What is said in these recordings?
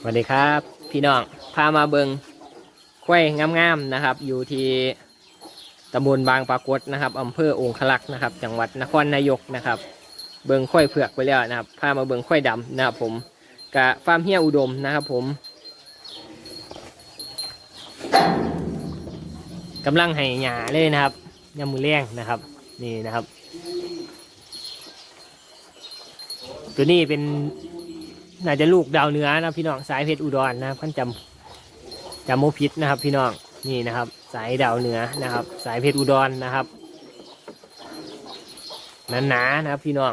สวัสดีครับ พี่น้องพามาเบิงกล้วยงามๆนะครับ อยู่ที่ตำบลบางปรากฏนะครับอำเภอองคลักษ์นะครับ จังหวัดนครนายกนะครับ เบิงข้อยเผือกไปแล้วนะครับพามาเบิงข้อยดำนะครับผมกะฟาร์มเฮียอุดมนะครับ ผมกำลังให้หยาเลยนะครับยำมือเลี้ยงนะครับ นี่นะครับ ตัวนี้เป็น น่าจะลูกดาวเหนือนะพี่น้องสายเพชรอุดรนะครับขั้นจำจำโมพิษนะครับ พี่น้องนี่นะครับ สายดาวเหนือนะครับ สายเพชรอุดรนะครับหนาๆนะครับพี่น้อง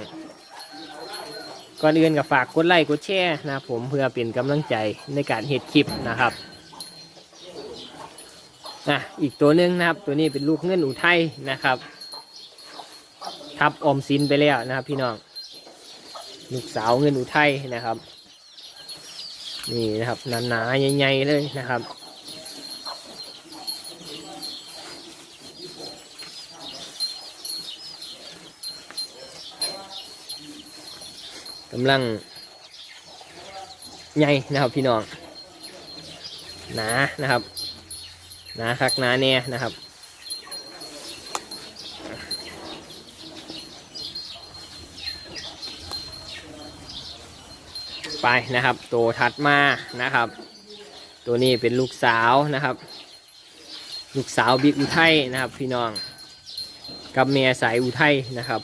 ก่อนอื่นกับฝากกดไลค์กดแชร์นะครับผมเพื่อเป็นกำลังใจในการเฮ็ดคลิปนะครับอะอีกตัวหนึ่งนะครับ ตัวนี้เป็นลูกเงินอุทัยนะครับทับออมสินไปแล้วนะครับ พี่น้องลูกสาวเงินอุทัยนะครับ นี่นะครับหนาๆใหญ่ๆเลยนะครับกำลังใหญ่นะครับพี่น้องหนานะครับหนาคักหนาเนี่ยนะครับ ไปนะครับ ตัวถัดมานะครับ ตัวนี้เป็นลูกสาวนะครับ ลูกสาวบิ๊กอุทัยนะครับ พี่น้อง กับเมียสายอุทัยนะครับ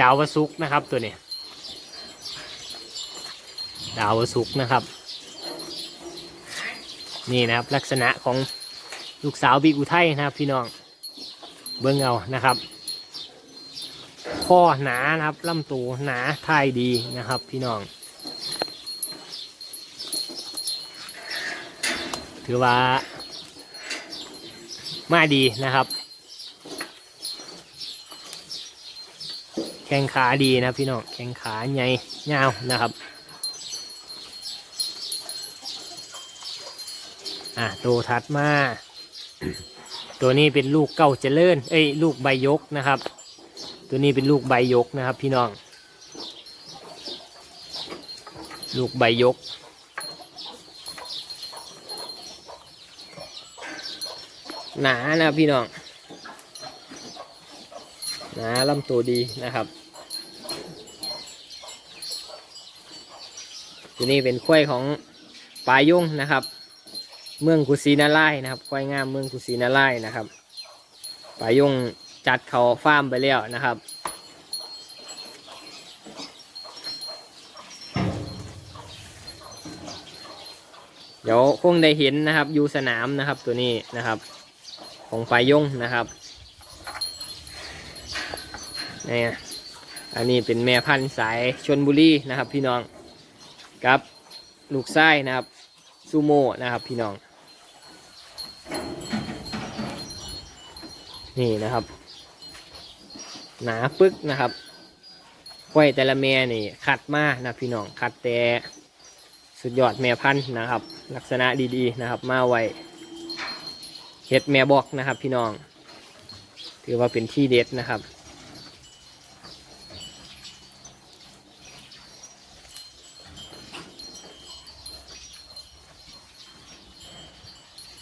ดาววสุกนะครับตัวนี้ ดาววสุกนะครับ นี่นะครับลักษณะของลูกสาวบิ๊กอุทัยนะครับ พี่น้องเบิ้งเอานะครับข้อหนานะครับลำตัวหนาท่ายดีนะครับ พี่น้อง ถือว่า มาดีนะครับ แข้งขาดีนะพี่น้องแข้งขาใหญ่ยาวนะครับอะตัวถัดมา ตัวนี้เป็นลูกเก้าเจริญเอ้ยลูกใบยกนะครับ ตัวนี้เป็นลูกใบยกนะครับ พี่น้อง ลูกใบยก หนานะพี่น้องหนาลำตัวดีนะครับ ตัวนี้เป็นควายของปลายุ่งนะครับ เมืองกุซีนาไลนะครับควายงามเมืองกุซีนาไลนะครับปลายุ่งจัดเขาฟาร์มไปแล้วนะครับเดี๋ยวคงได้เห็นนะครับอยู่สนามนะครับตัวนี้นะครับ ของปลายงนะครับนี่อันนี้เป็นแม่พันธุ์สายชนบุรีนะครับ พี่น้องกับลูกไส้นะครับซูโม่นะครับพี่น้อง นี่นะครับ หนาปึกนะครับกล้วยแต่ละแม่นี่คัดมากนะพี่น้องคัดแต่สุดยอดแม่พันธุ์นะครับ ลักษณะดีๆนะครับ มาไว้ เห็ดแม่บอกนะครับ พี่น้อง ถือว่าเป็นที่เด็ดนะครับ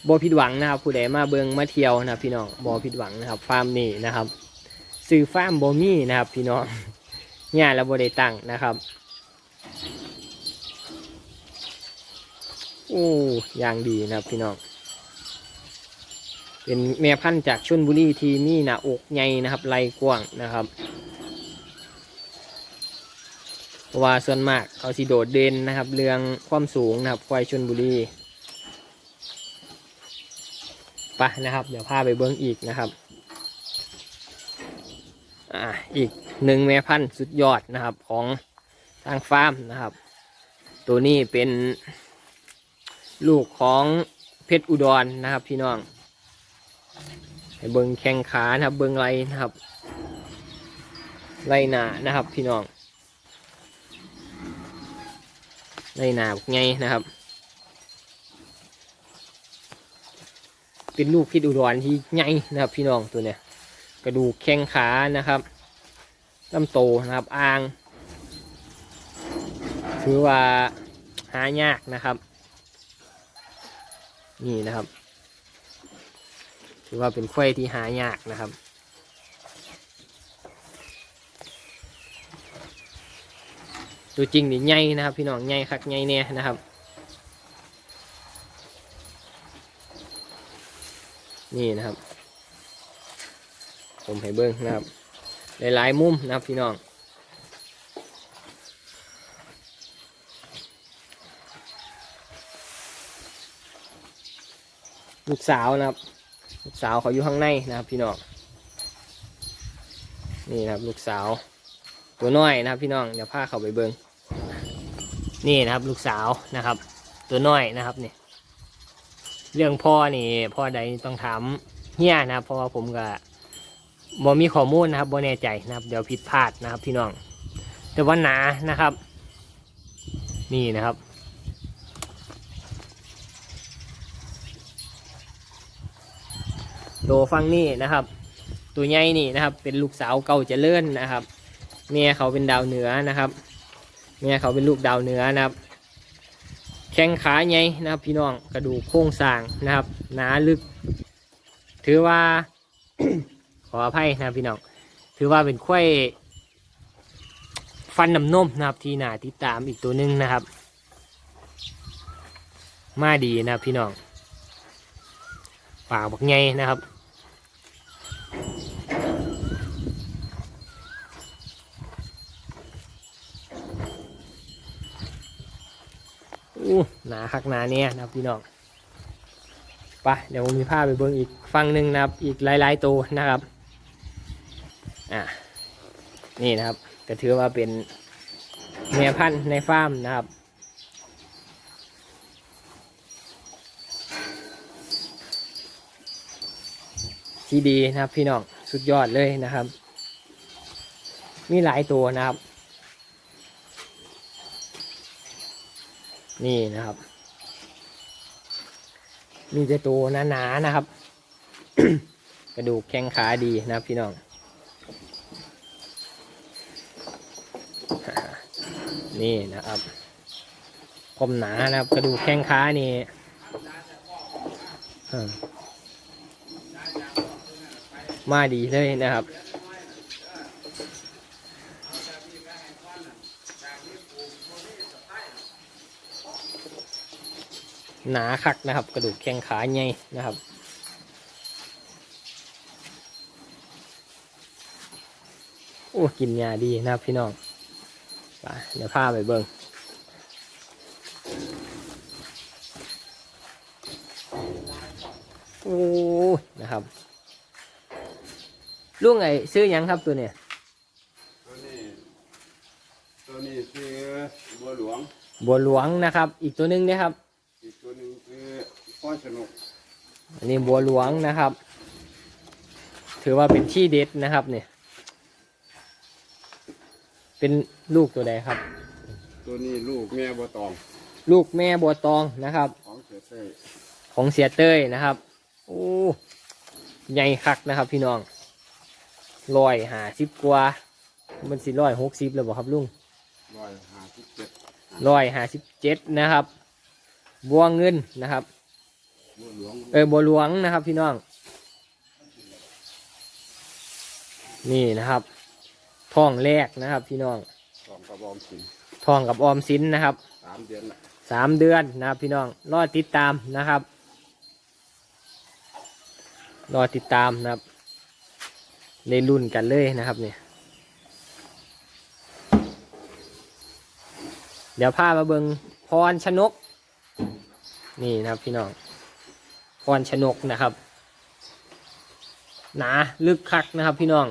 บอผิดหวังนะครับผู้ใดมาเบิงมาเที่ยวนะพี่น้องบอผิดหวังนะครับฟาร์มนี่นะครับซื้อฟาร์มบอมี่นะครับ พี่น้องเนี่ยแล้วบได้ตังนะครับโอ้ยางดีนะครับพี่น้อง เป็นแม่พันธุ์จากชนบุรีที่มีหน้าอกใหญ่นะครับไหลกว้างนะครับเพราะว่าส่วนมากเขาสิโดดเด่นนะครับ เรื่องความสูงนะครับควายชนบุรีไปนะครับ เดี๋ยวพาไปเบิ้งอีกนะครับอ่าอีกหนึ่งแม่พันธุ์สุดยอดนะครับของทางฟาร์มนะครับ ตัวนี้เป็นลูกของเพชรอุดรนะครับพี่น้อง ให้เบิ้งแข้งขานะครับ เบิ้งไรนะครับไรหนานะครับ พี่น้องไรหนาไงนะครับ เป็นลูกพิษอุดรที่ใหญ่นะครับ พี่น้องตัวเนี้ยกระดูกแข้งขานะครับลำโตนะครับอ่างถือว่าหายากนะครับ นี่นะครับ ถือว่าเป็นควายที่หายากนะครับ ตัวจริงนี่ใหญ่นะครับ พี่น้องใหญ่คักใหญ่เนี่ยนะครับนี่นะครับ ผมให้เบิ้งนะครับ หลายๆมุมนะครับพี่น้อง ลูกสาวนะครับ ลูกสาวเขาอยู่ข้างในนะครับพี่น้องนี่นะครับลูกสาว ตัวน้อยนะครับพี่น้องเดี๋ยวพาเขาไปเบิ้งนี่นะครับลูกสาวนะครับ ตัวน้อยนะครับนี่เรื่องพ่อนี่พ่อใดต้องถามเฮียนะครับเพราะว่าผมก็บ่มีข้อมูลนะครับบ่แน่ใจนะครับ เดี๋ยวผิดพลาดนะครับพี่น้อง แต่ว่าหนานะครับ นี่นะครับ โตฟังนี่นะครับ ตัวใหญ่นี่นะครับ เป็นลูกสาวเก่าเจริญนะครับเมียเขาเป็นดาวเหนือนะครับเมียเขาเป็นลูกดาวเหนือนะครับ แข้งขาใหญ่นะครับ พี่น้องกระดูกโครงสร้างนะครับหนาลึก ถือว่าขออภัยนะพี่น้องถือว่าเป็นควายฟันน้ำนมนะครับ ที่น่าติดตามอีกตัวหนึ่งนะครับ มาดีนะพี่น้องปากบักใหญ่นะครับ อู้ห นาคักหนาเนี่ยนะพี่น้องไปเดี๋ยวผมมีภาพไปเบิ่งอีกฝั่งหนึ่งนะครับ อีกหลายๆตัวนะครับอะนี่นะครับก็ถือว่าเป็นแม่พันธุ์ในฟาร์มนะครับที่ดีนะครับพี่น้องสุดยอดเลยนะครับ มีหลายตัวนะครับ นี่นะครับ มีแต่ตัวหนาๆนะครับ กระดูกแข้งขาดีนะครับพี่น้อง นี่นะครับคมหนานะครับ กระดูกแข้งขานี่มาดีเลยนะครับ หนาคักนะครับ กระดูกแข้งขาใหญ่นะครับโอ้กินยาดีนะครับพี่น้องไปเดี๋ยวพาไปเบิ้งโอ้ยนะครับลุงไอ้ซื้อหยังครับตัวเนี่ยตัวนี้ตัวนี้คือบัวหลวงบัวหลวงนะครับ อีกตัวหนึงเนะครับ อีกตัวหนึ่งคือพ่อสนุกอันนี้บัวหลวงนะครับ ถือว่าเป็นที่เด็ดนะครับเนี่ยเป็นลูกตัวใดครับ ตัวนี้ลูกแม่บัวตอง ลูกแม่บัวตองนะครับ ของเสือเต้ยของเสียเต้ยนะครับโอ้ใหญ่คักนะครับพี่น้องลอยหาสิบกว่ามันสิร้อยหกสิบเลยบ่ครับลุงร้อยห้าสิบเจ็ดร้อยหาสิบเจ็ดนะครับ บัวเงินนะครับบัวหลวงเออบัวหลวงนะครับ พี่น้อง นี่นะครับท้องแรกนะครับ พี่น้องสองกระบอกสินท้องกับออมสินนะครับสามเดือนละสามเดือนนะครับ พี่น้องรอติดตามนะครับรอติดตามนะครับ ในรุ่นกันเลยนะครับเนี่ยเดี๋ยวพามาเบิงพรชนก นี่นะครับพี่น้องพรชนกนะครับ หนาลึกคักนะครับ พี่น้อง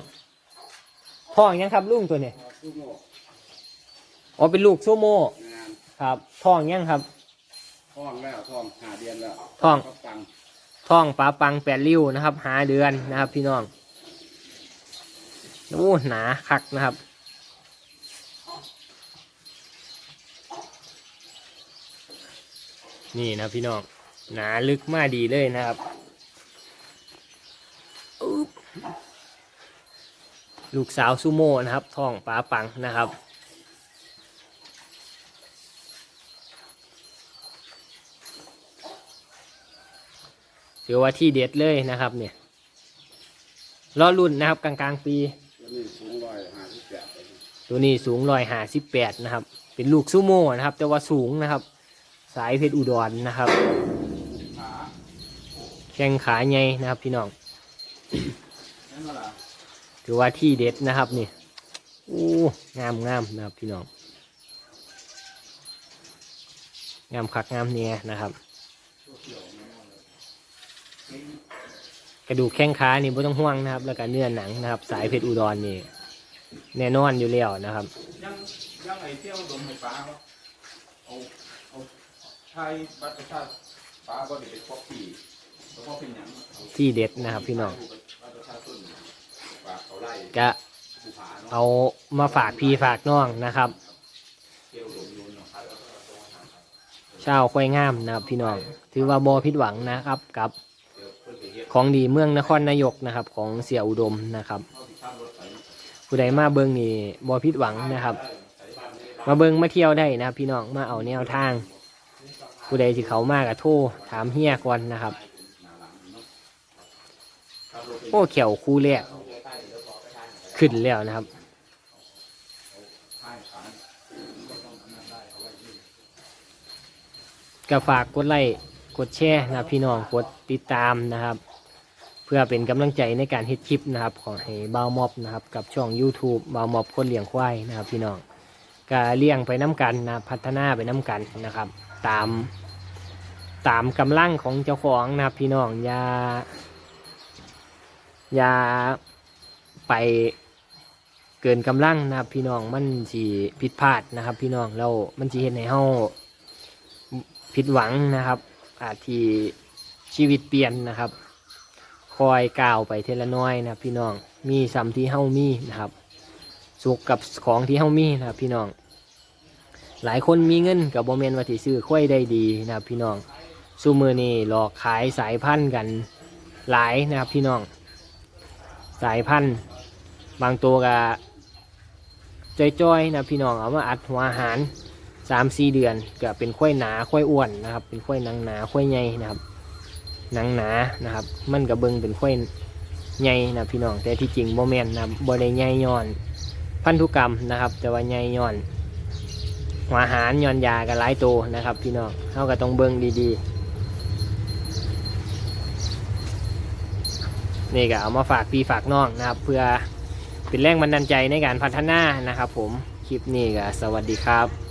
ท้องยังครับลุงตัวเนี่ยทุกโมกอ๋อเป็นลูกโซโมงานครับท้องยังครับท้องแล้วท้องห้าเดือนแล้วท้องก็ฟังท่องปลาปังแปดริ้วนะครับหาเดือนนะครับ พี่น้องโอ้หนาคักนะครับ นี่นะพี่น้องหนาลึกมากดีเลยนะครับลูกสาวซูโม่นะครับท้องป้าปังนะครับ ถือว่าที่เด็ดเลยนะครับเนี่ยรอรุ่นนะครับกลางกลางปี ตัวนี้สูงร้อยห้าสิบแปดนะครับ เป็นลูกซูโม่นะครับ แต่ว่าสูงนะครับ สายเพชรอุดรนนะครับ แข้งขาใหญ่นะครับพี่น้องถือว่าที่เด็ดนะครับนี่โอ้งามงามนะครับพี่น้องงามคักงามเนี่ยนะครับ กระดูกแข้งขานี่ไม่ต้องห่วงนะครับ แล้วก็เนื้อหนังนะครับ สายเพชรอุดรนนี่แน่นอนอยู่แล้วนะครับยังยังไอเที่ยวดมไฟฟ้าวะเอาเอา ใช้บัตรประชาชนฟ้าก็เด็กพวกปีแล้วก็เป็นหยังเอาที่เด็ดนะครับพี่น้องบัตรประชาชนฝากเขาไล่ก็ภูผาเนาะเอามาฝากพี่ฝากน้องนะครับเที่ยวดมโยนเนาะครับแล้วก็ต้องมาหาเช้าค่อยงามนะครับพี่น้องถือว่าบอผิดหวังนะครับกับเดี๋ยวเพื่อนไปเฮ็ดของดีเมืองนครนายกนะครับ ของเสี่ยอุดมนะครับ เข้าที่ข้ามรถไปผู้ใดมาเบิงนี่บอผิดหวังนะครับ มาเบิงมาเที่ยวได้นะครับพี่น้องมาเอาแนวทาง ผู้ใดที่เขามากกับโทรถามเฮียก่อนนะครับ โอ้เขียวคู่แรกขึ้นแล้วนะครับก็ฝากกดไลค์กดแชร์นะพี่น้องกดติดตามนะครับ เพื่อเป็นกำลังใจในการเฮ็ดคลิปนะครับ ของให้บ่าวมอบนะครับ กับช่อง YouTube บ่าวมอบคนเลี้ยงควายนะครับ พี่น้องก็เลี้ยงไปน้ำกันนะพัฒนาไปน้ำกันนะครับ ตาม ตามกำลังของเจ้าของนะครับพี่น้องอย่าอย่าไปเกินกำลังนะครับพี่น้องมันสิผิดพลาดนะครับ พี่น้องแล้วมันสิเห็นให้เฮาผิดหวังนะครับ อาจที่ชีวิตเปลี่ยนนะครับ คอยก้าวไปเทละน้อยนะพี่น้องมีสัมที่เฮามีนะครับ สุขกับของที่เฮามีนะครับพี่น้อง หลายคนมีเงินกับโบเมนว่าที่ซื้อค่อยได้ดีนะครับพี่น้องซูมือนี่หลอกขายสายพันธุ์กันหลายนะครับพี่น้อง สายพันธุ์บางตัวก็จ้อยๆนะพี่น้องเอามาอัดหัวอาหารสามสี่เดือนก็เป็นข้อยหนาข้อยอ้วนนะครับ เป็นข้อยนังหนาข้อยใหญ่นะครับนังหนานะครับ มันกับเบิงเป็นข้อยใหญ่นะพี่น้องแต่ที่จริงโมแมนนะครับบได้ใหญ่ย้อน พันธุกรรมนะครับ แต่ว่าใหญ่ย้อน หัวาหารย้อนยากันหลายตัวนะครับ พี่น้องเขาก็ต้องเบิงดีๆ นี่ก็เอามาฝากพี่ฝากน้องนะครับ เพื่อเป็นแรงบันดาลใจในการพัฒนานะครับ ผมคลิปนี้ก็สวัสดีครับ